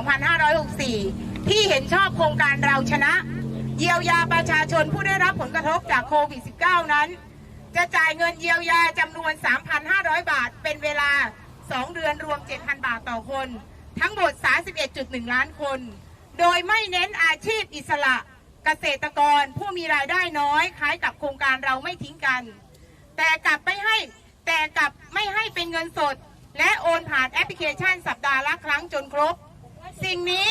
2564 ที่เห็นชอบโครงการเราชนะ เยียวยาประชาชนผู้ได้รับผลกระทบจากโควิด -19 นั้น จะจ่ายเงินเยียวยาจำนวน 3,500 บาท เป็นเวลา 2 เดือนรวม 7,000 บาทต่อคน ทั้งหมด 31.1 ล้านคน โดยไม่เน้นอาชีพอิสระเกษตรกรผู้มีรายได้น้อยคล้ายกับโครงการเราไม่ทิ้งกัน แต่กลับไม่ให้แต่กลับไม่ให้เป็นเงินสด และโอนผ่านแอปพลิเคชันสัปดาห์ละครั้งจนครบ สิ่งนี้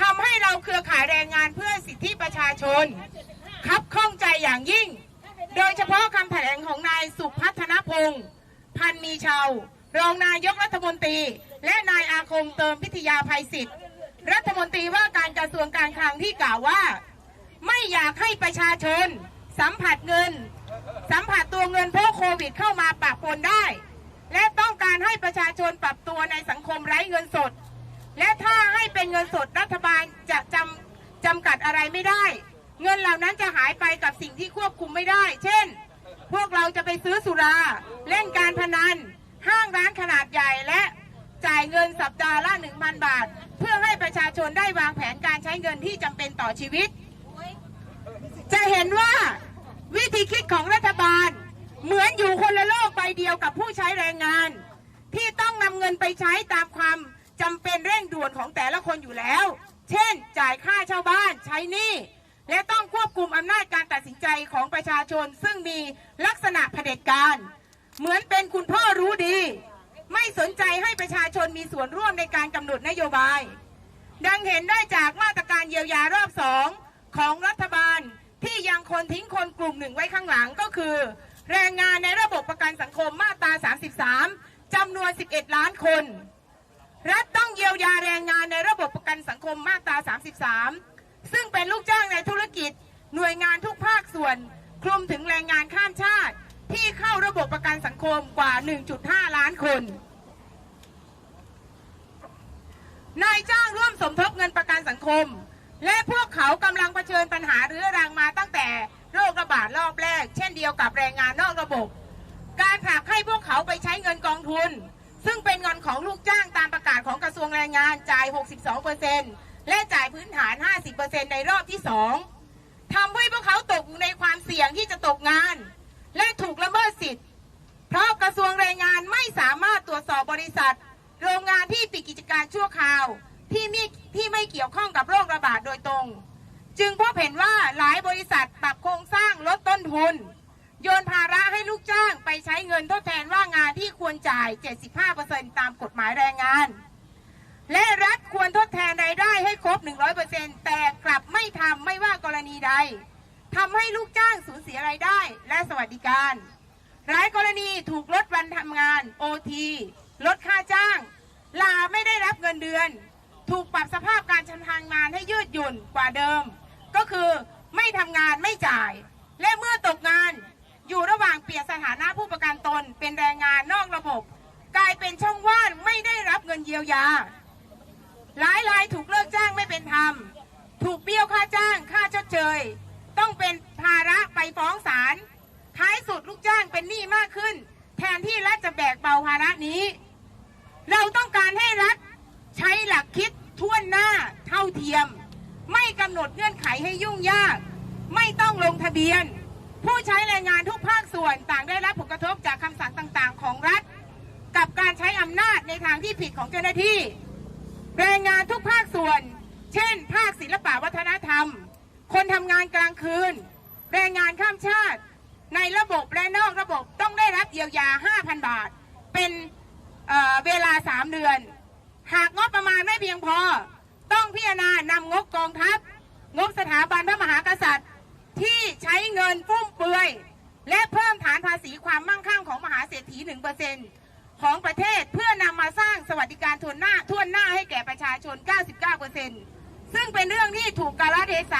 ทำให้เราเครือข่ายแรงงานเพื่อสิทธิประชาชน คับข้องใจอย่างยิ่ง โดยเฉพาะคำแถลงของนายสุพัฒนพงศ์พันมีชาวรองนายกรัฐมนตรี และนายอาคมเติมพิทยาภัยศิษย์รัฐมนตรีว่าการกระทรวงการคลังที่กล่าวว่า ไม่อยากให้ประชาชน สัมผัสเงิน สัมผัสตัวเงินเพราะโควิดเข้ามาปะปนได้ และต้องการให้ประชาชนปรับตัวในสังคมไร้เงินสด เป็นเงินสดรัฐบาลจะจำจำกัดอะไรไม่ได้ เงินเหล่านั้นจะหายไปกับสิ่งที่ควบคุมไม่ได้ เช่น พวกเราจะไปซื้อสุรา เล่นการพนัน ห้างร้านขนาดใหญ่และจ่ายเงินสัปดาห์ละ 1,000 บาท เพื่อให้ประชาชนได้วางแผนการใช้เงินที่จำเป็นต่อชีวิต จะเห็นว่าวิธีคิดของรัฐบาล เหมือนอยู่คนละโลกใบเดียวกับผู้ใช้แรงงาน ที่ต้องนำเงินไปใช้ตามความ จำเป็นเร่งด่วนของแต่ละคนอยู่แล้ว เช่น จ่ายค่าเช่าบ้านใช้หนี้และต้องควบคุมอำนาจการตัดสินใจของประชาชน ซึ่งมีลักษณะเผด็จการ เหมือนเป็นคุณพ่อรู้ดี ไม่สนใจให้ประชาชนมีส่วนร่วมในการกำหนดนโยบาย ดังเห็นได้จากมาตรการเยียวยารอบสองของรัฐบาลที่ยังคนทิ้งคนกลุ่มหนึ่งไว้ข้างหลังก็คือ แรงงานในระบบประกันสังคมมาตรา 33จำนวน 11 ล้านคน รัฐต้องเยียวยาแรงงานในระบบประกันสังคมมาตรา 33 ซึ่งเป็นลูกจ้างในธุรกิจ หน่วยงานทุกภาคส่วน คลุมถึงแรงงานข้ามชาติ ที่เข้าระบบประกันสังคมกว่า 1.5 ล้านคน นายจ้างร่วมสมทบเงินประกันสังคม และพวกเขากำลังเผชิญปัญหาเรื้อรังมาตั้งแต่โรคระบาดรอบแรก เช่นเดียวกับแรงงานนอกระบบ การผลักให้พวกเขาไปใช้เงินกองทุน ซึ่งเป็นเงินของลูกจ้างตามประกาศของกระทรวงแรงงานจ่าย 62%และจ่ายพื้นฐาน 50%ในรอบที่ 2ทำให้พวกเขาตกอยู่ในความเสี่ยงที่จะตกงาน และถูกละเมิดสิทธิ์ เพราะกระทรวงแรงงานไม่สามารถตรวจสอบบริษัท โรงงานที่ปิดกิจการชั่วคราวที่มีที่ไม่เกี่ยวข้องกับโรคระบาดโดยตรง จึงพบเห็นว่าหลายบริษัทปรับโครงสร้างลดต้นทุน โยนภาระให้ลูกจ้างไปใช้เงินทดแทนว่างงานที่ควรจ่าย 75%ตามกฎหมายแรงงาน และรัฐควรทดแทนรายได้ให้ครบ 100%แต่กลับไม่ทำไม่ว่ากรณีใดทำให้ลูกจ้างสูญเสียรายได้และสวัสดิการหลายกรณีถูกลดวันทำงานโอทีลดค่าจ้าง ลาไม่ได้รับเงินเดือน ถูกปรับสภาพการทำงานให้ยืดหยุ่นกว่าเดิม ก็คือไม่ทำงานไม่จ่าย และเมื่อตกงาน อยู่ระหว่างเปลี่ยนสถานะผู้ประกันตนเป็นแรงงานนอกระบบ กลายเป็นช่องว่างไม่ได้รับเงินเยียวยา หลายรายถูกเลิกจ้างไม่เป็นธรรม ถูกเบี้ยวค่าจ้างค่าชดเชย ต้องเป็นภาระไปฟ้องศาลท้ายสุดลูกจ้างเป็นหนี้มากขึ้น แทนที่รัฐจะแบกเบาภาระนี้ เราต้องการให้รัฐใช้หลักคิดท่วนหน้าเท่าเทียม ไม่กำหนดเงื่อนไขให้ยุ่งยาก ไม่ต้องลงทะเบียน ผู้ใช้แรงงานทุกภาคส่วนต่างได้รับผลกระทบจากคำสั่งต่างๆ ของรัฐ กับการใช้อำนาจในทางที่ผิดของเจ้าหน้าที่ แรงงานทุกภาคส่วน เช่น ภาคศิลปะวัฒนธรรม คนทำงานกลางคืน แรงงานข้ามชาติ ในระบบและนอกระบบต้องได้รับเยียวยา 5,000 บาท เป็นเเวลา 3 เดือน หากงบประมาณไม่เพียงพอ ต้องพิจารณานำงบกองทัพ งบสถาบันพระมหากษัตริย์ ช้เงินฟุ่มเฟือย และเพิ่มฐานภาษีความมั่งคั่งของมหาเศรษฐี1%ของประเทศเพื่อนำมาสร้างสวัสดิการทวนหน้าทวนหน้าให้แก่ประชาชน 99%ซึ่งเป็นเรื่องที่ถูกกาลเทศะ